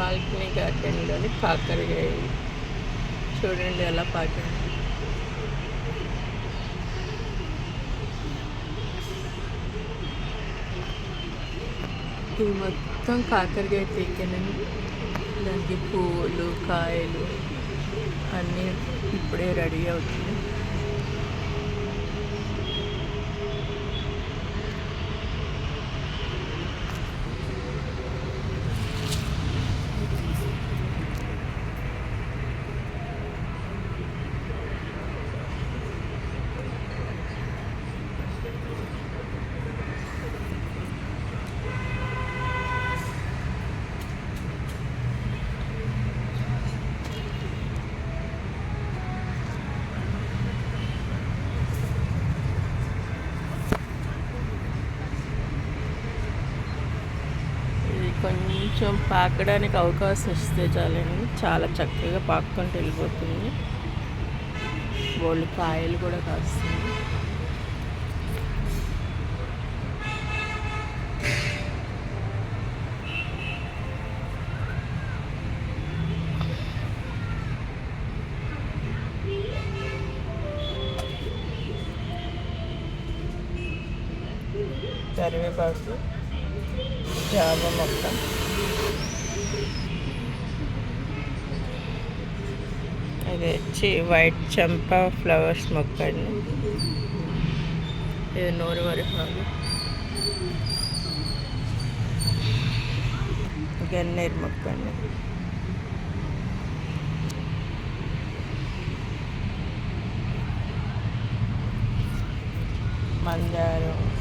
Balcony గార్డెన్లోని కాకరకాయ చూడండి ఎలా పాకండి ఇది మొత్తం కాకరకాయ తీగనండి దానికి పువ్వులు కాయలు అన్నీ ఇప్పుడే రెడీ అవుతుంది ఇది కొంచెం పాకడానికి అవకాశం ఇస్తే చాలండి. చాలా చక్కగా పాక్కుంటూ వెళ్ళిపోతుంది. బోళ్ళు కాయలు కూడా కాస్తుంది కరివేపాకు. జామ మొక్క. ఇది వచ్చి వైట్ చంపా ఫ్లవర్స్ మొక్క అండి. ఇది నూరు వరకు గన్నేరు మొక్క అండి. మందారం.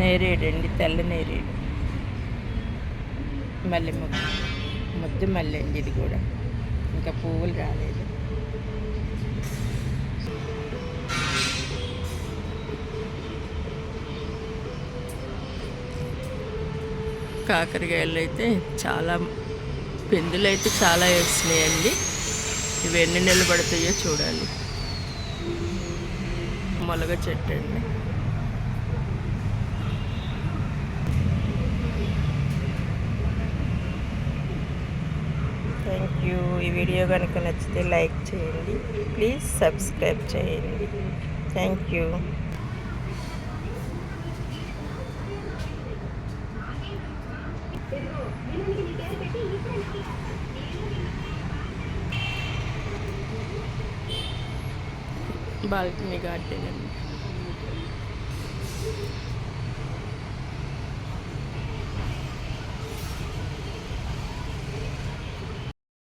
నేరేడు అండి తెల్ల నేరేడు. మల్లె మొక్క ముద్దు మల్లె అండి ఇది కూడా. ఇంకా పువ్వులు రాలేదు. కాకరకాయలు అయితే చాలా పెందులు అయితే చాలా వేసినాయండి. ఇవి ఎన్ని నిలబడతాయో చూడాలి. మొలగ చెట్టు అండి. థ్యాంక్ యూ ఈ వీడియో కనుక నచ్చితే లైక్ చేయండి. ప్లీజ్ సబ్స్క్రైబ్ చేయండి. థ్యాంక్ యూ బాల్కనీ గార్డెన్ అండి.